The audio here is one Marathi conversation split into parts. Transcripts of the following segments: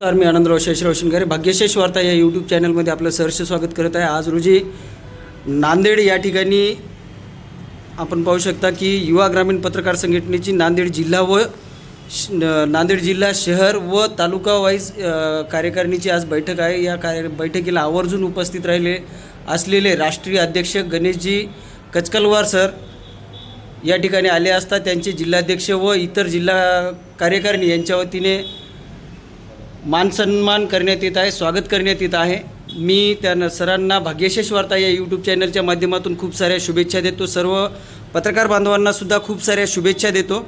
नमस्कार मी आनंदराव शेषराव शिंगारे भाग्यशेष वार्ता या यूट्यूब चॅनलमध्ये आपलं सहर्ष स्वागत करत आहे. आज रोजी नांदेड या ठिकाणी आपण पाहू शकता की युवा ग्रामीण पत्रकार संघटनेची नांदेड जिल्हा व श- नांदेड जिल्हा शहर व तालुका वाईज कार्यकारिणीची आज बैठक आहे. या कार्य बैठकीला आवर्जून उपस्थित राहिले असलेले राष्ट्रीय अध्यक्ष गणेशजी कचकलवार सर या ठिकाणी आले असता त्यांचे जिल्हाध्यक्ष व इतर जिल्हा कार्यकारिणी यांच्या वतीने मानसन्मान करण्यात येत आहे स्वागत करण्यात येत आहे. मी त्या सरांना भाग्यशेष वार्ता या यूट्यूब चॅनलच्या माध्यमातून खूप साऱ्या शुभेच्छा देतो. सर्व पत्रकार बांधवांना सुद्धा खूप साऱ्या शुभेच्छा देतो.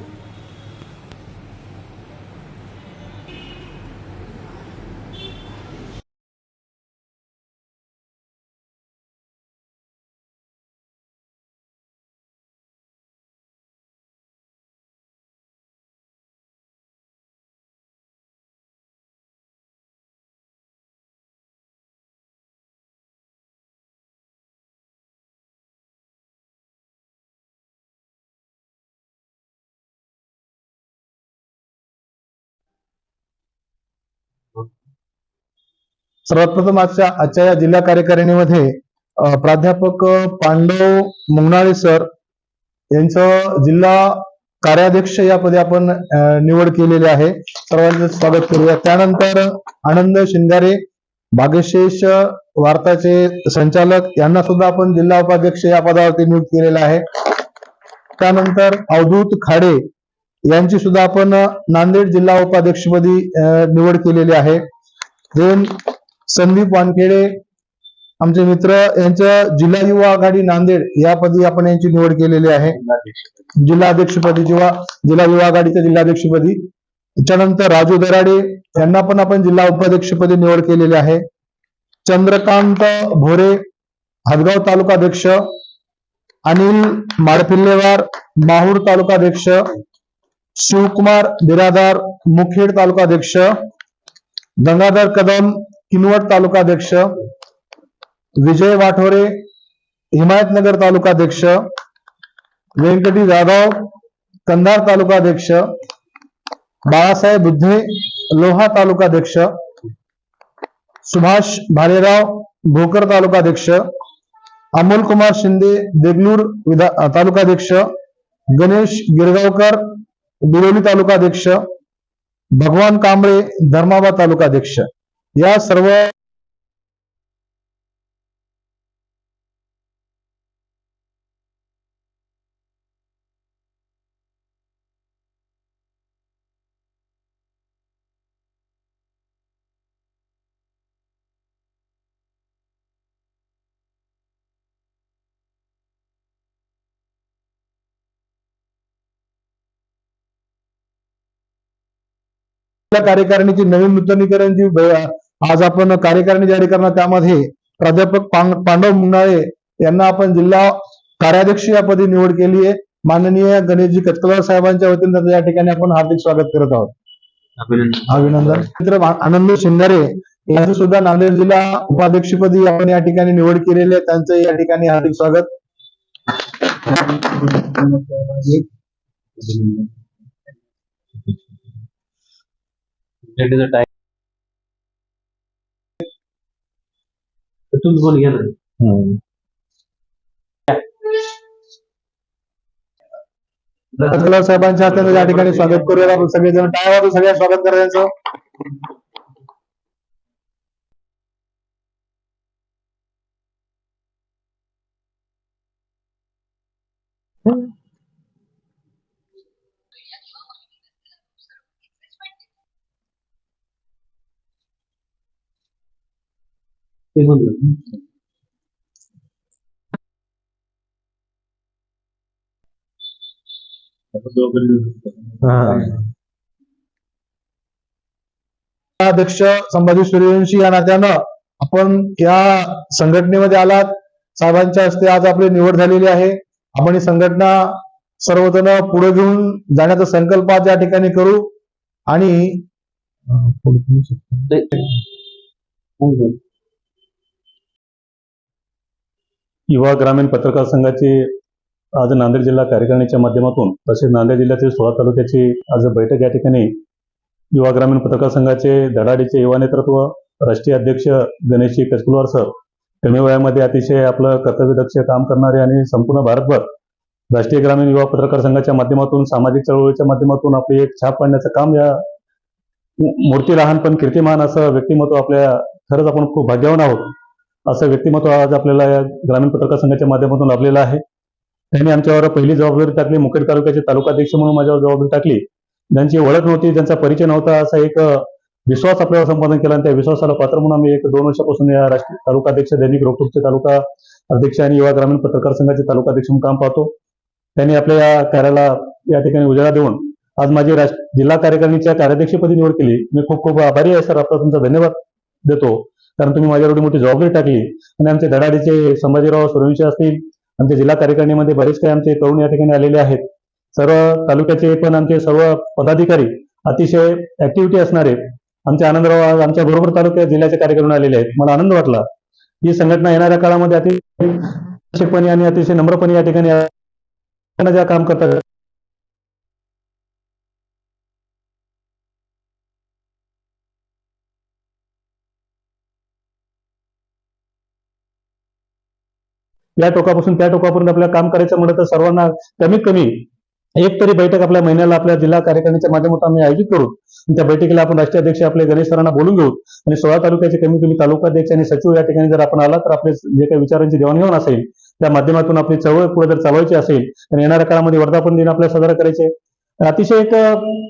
सर्वात प्रथम आजच्या आजच्या या जिल्हा कार्यकारिणीमध्ये प्राध्यापक पांडव मुंगनाळे सर यांचं जिल्हा कार्याध्यक्ष या पदी आपण निवड केलेली आहे. सर्वांचं स्वागत करूया. त्यानंतर आनंद शिंगारे भाग्यशेष वार्ताचे संचालक यांना सुद्धा आपण जिल्हा उपाध्यक्ष या पदावरती नियुक्त केलेलं आहे. त्यानंतर अवधूत खाडे यांची सुद्धा आपण नांदेड जिल्हा उपाध्यक्षपदी निवड केलेली आहे. देन संदीप वानखेडे आमचे मित्र यांच्या जिल्हा युवा आघाडी नांदेड या पदी आपण यांची निवड केलेली आहे. जिल्हा अध्यक्षपदी किंवा जिल्हा युवा आघाडीच्या जिल्हाध्यक्षपदी. त्याच्यानंतर राजू दराडे यांना पण आपण जिल्हा उपाध्यक्षपदी निवड केलेली आहे. चंद्रकांत भोरे हदगाव तालुकाध्यक्ष अनिल माडपिल्लेवार माहूर तालुकाध्यक्ष शिवकुमार बिरादार मुखेड तालुकाध्यक्ष गंगाधर कदम किनवट तालुकाध्यक्ष विजय वाठोरे हिमायतनगर तालुकाध्यक्ष व्यंकटी जाधव कंधार तालुकाध्यक्ष बाळासाहेब बुद्धे लोहा तालुकाध्यक्ष सुभाष भालेराव भोकर तालुकाध्यक्ष अमोल कुमार शिंदे देगलूर विधा तालुकाध्यक्ष गणेश गिरगावकर बिरोली तालुकाध्यक्ष भगवान कांबळे धर्माबाद तालुकाध्यक्ष. या सर्व कार्यकारिणीची नवीन नूतनीकरण जी आज आपण कार्यकारिणी जारी करणार त्यामध्ये प्राध्यापक पांडव मुंगाळे यांना आपण जिल्हा कार्याध्यक्ष या पदी निवड केली आहे. माननीय गणेशजी कचकलवार साहेबांच्या वतीने त्यांचं या ठिकाणी आपण हार्दिक स्वागत करत आहोत. अभिनंदन. मित्र आनंद शिंगारे यांचं सुद्धा नांदेड जिल्हा उपाध्यक्षपदी आपण या ठिकाणी निवड केलेली आहे. त्यांचं या ठिकाणी हार्दिक स्वागत. तुम्ही पण घ्या ना कचकलवार साहेबांच्या हाताने या ठिकाणी स्वागत करूया आपण सगळेजण टाळ्या वाजवून सगळ्या स्वागत करायचं अध्यक्ष संभाजी सूर्यवंशी या नात्यानं आपण या संघटनेमध्ये आलात. साहेबांच्या हस्ते आज आपली निवड झालेली आहे. आपण ही संघटना सर्वजण पुढे घेऊन जाण्याचा संकल्प आज या ठिकाणी करू. आणि हो, हो. युवा ग्रामीण पत्रकार संघाचे आज नांदेड जिल्हा कार्यकारिणीच्या माध्यमातून तसेच नांदेड जिल्ह्यातील सोळा तालुक्याची आज बैठक या ठिकाणी युवा ग्रामीण पत्रकार संघाचे धडाडीचे युवा नेतृत्व राष्ट्रीय अध्यक्ष गणेशजी कचकुलवार सर कमी वयामध्ये अतिशय आपलं कर्तव्यदक्ष काम करणारे आणि संपूर्ण भारतभर राष्ट्रीय ग्रामीण युवा पत्रकार संघाच्या माध्यमातून सामाजिक चळवळीच्या माध्यमातून आपली एक छाप पाडण्याचं काम या मूर्ती लहान पण कीर्तिमान असं व्यक्तिमत्व आपल्या खरंच आपण खूप भाग्यवान आहोत. असं व्यक्तिमत्व आज आपल्याला या ग्रामीण पत्रकार संघाच्या माध्यमातून लाभलेलं आहे. त्यांनी आमच्यावर पहिली जबाबदारी टाकली मुखेड तालुक्याचे तालुकाध्यक्ष म्हणून माझ्यावर जबाबदारी टाकली. ज्यांची ओळख नव्हती ज्यांचा परिचय नव्हता असा एक विश्वास आपल्यावर संपादन केला आणि त्या विश्वासाला पात्र म्हणून आम्ही एक दोन वर्षापासून या राष्ट्रीय तालुकाध्यक्ष दैनिक रोखोकचे तालुका अध्यक्ष आणि युवा ग्रामीण पत्रकार संघाचे तालुकाध्यक्ष म्हणून काम पाहतो. त्यांनी आपल्या या कार्याला या ठिकाणी उजाळा देऊन आज माझी जिल्हा कार्यकारिणीच्या कार्याध्यक्षपदी निवड केली. मी खूप खूप आभारी आहे सर. आपला तुमचा धन्यवाद देतो. कारण तुम्ही माझ्यावर एवढी मोठी जबाबदारी टाकली. आणि आमचे धडाडीचे संभाजीराव सुरवंशी असतील आमच्या जिल्हा कार्यकारिणीमध्ये बरेच काही आमचे तरुण या ठिकाणी आलेले आहेत. सर्व तालुक्याचे पण आमचे सर्व पदाधिकारी अतिशय ऍक्टिव्हिटी असणारे आमचे आनंदराव आज आमच्या बरोबर तालुक्यात जिल्ह्याचे कार्यक्रम आलेले आहेत. मला आनंद वाटला. ही संघटना येणाऱ्या काळामध्ये अतिशयपणे आणि अतिशय नम्रपणे या ठिकाणी ज्या काम करतात या टोकापासून त्या टोकापर्यंत आपल्याला काम करायचं म्हणलं तर सर्वांना कमीत कमी एक तरी बैठक आपल्या महिन्याला आपल्या जिल्हा कार्यकारिणीच्या माध्यमातून आम्ही आयोजित करू. त्या बैठकीला आपण राष्ट्रीय अध्यक्ष आपले गणेश सरांना बोलून घेऊ. आणि सोळा तालुक्याचे कमी कमी तालुका अध्यक्ष आणि सचिव या ठिकाणी जर आपण आला तर आपले जे काही विचारांची देवाणघेवाण असेल त्या माध्यमातून आपली चळवळ पुढे जर चालवायची असेल तर येणाऱ्या काळामध्ये वर्धापन दिन आपल्याला साजरा करायचे. अतिशय एक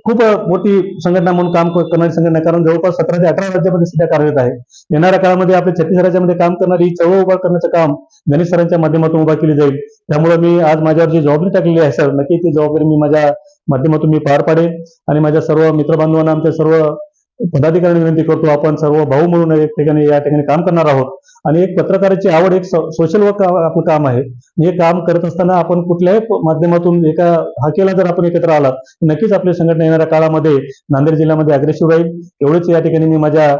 खूप मोठी संघटना म्हणून काम करणारी संघटना कारण जवळपास सतरा ते अठरा राज्यामध्ये सध्या कार्यरत आहे. येणाऱ्या काळामध्ये आपल्या छत्तीस राज्यामध्ये काम करणारी चळवळ उभा करण्याचं काम गणेश सरांच्या माध्यमातून उभा केली जाईल. त्यामुळे मी आज माझ्यावर जी जबाबदारी टाकलेली आहे सर नक्की ती जबाबदारी मी माझ्या माध्यमातून मी पार पाडेन. आणि माझ्या सर्व मित्रबांधवांना आमच्या सर्व पदाधिकाऱ्यांना विनंती करतो आपण सर्व भाऊ म्हणून एक ठिकाणी या ठिकाणी काम करणार आहोत. आणि एक पत्रकाराची आवड एक सोशल वर्क आपलं काम आहे. हे काम करत असताना आपण कुठल्याही माध्यमातून एका हाकेला जर आपण एकत्र आलात तर नक्कीच आपली संघटना येणाऱ्या काळामध्ये नांदेड जिल्ह्यामध्ये अग्रेसिव्ह राहील. एवढेच या ठिकाणी मी माझ्या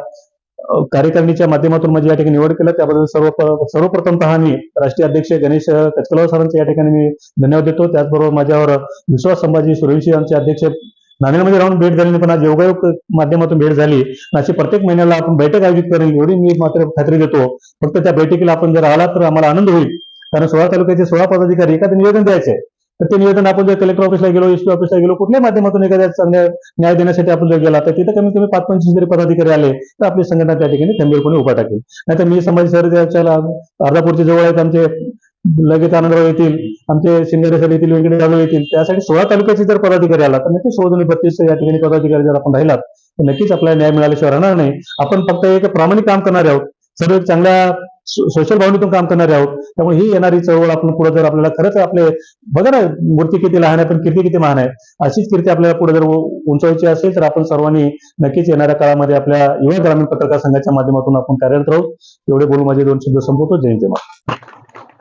कार्यकारिणीच्या माध्यमातून माझी या ठिकाणी निवड केलं. त्याबद्दल सर्व सर्वप्रथमतः मी राष्ट्रीय अध्यक्ष गणेश कचकलाव सरांचे या ठिकाणी मी धन्यवाद देतो. त्याचबरोबर माझ्यावर विश्वास संभाजी सुरवंशी यांचे अध्यक्ष नांदेडमध्ये राहून भेट झाली नाही, पण आज योगायोग माध्यमातून भेट झाली. अशी प्रत्येक महिन्याला आपण बैठक आयोजित करेल एवढी मी मात्र खात्री देतो. फक्त त्या बैठकीला आपण जर आला तर आम्हाला आनंद होईल. कारण सोळा तालुक्याचे सोळा पदाधिकारी एखादं निवेदन द्यायचे. तर ते निवेदन आपण जर कलेक्टर ऑफिसला गेलो एसपी ऑफिसला गेलो कुठल्याही माध्यमातून एखाद्या चांगल्या न्याय देण्यासाठी आपण जर गेला तर तिथे कमीत कमी पाच पंचवीस जरी पदाधिकारी आले तर आपली संघटना त्या ठिकाणी खंबीरपणे उभा टाकेल नाहीतर मी संभाजी सर त्याच्या अर्धापूरचे जवळ आहेत आमचे लगेच आनंदराव येतील आमचे शिंदे येतील व्यंकटेश जाधव येतील त्यासाठी सोळा तालुक्याचे जर पदाधिकारी आला तर नक्कीच सोळा बत्तीस या ठिकाणी पदाधिकारी जर आपण राहिलात तर नक्कीच आपल्याला न्याय मिळाल्याशिवाय राहणार नाही. आपण फक्त एक प्रामाणिक काम करणारे आहोत सर्व चांगल्या सोशल भावनेतून काम करणारे आहोत त्यामुळे ही येणारी चळवळ आपण पुढे जर आपल्याला खरंच आपले बघा ना मूर्ती किती लहान आहे पण कीर्ती किती महान आहे अशीच कीर्ती आपल्याला पुढे जर उंचावायची उंचवायची असेल तर आपण सर्वांनी नक्कीच येणाऱ्या काळामध्ये आपल्या युवा ग्रामीण पत्रकार संघाच्या माध्यमातून आपण कार्यरत राहू. एवढे बोलून माझे दोन शब्द संपवतो. जय जय महाराज.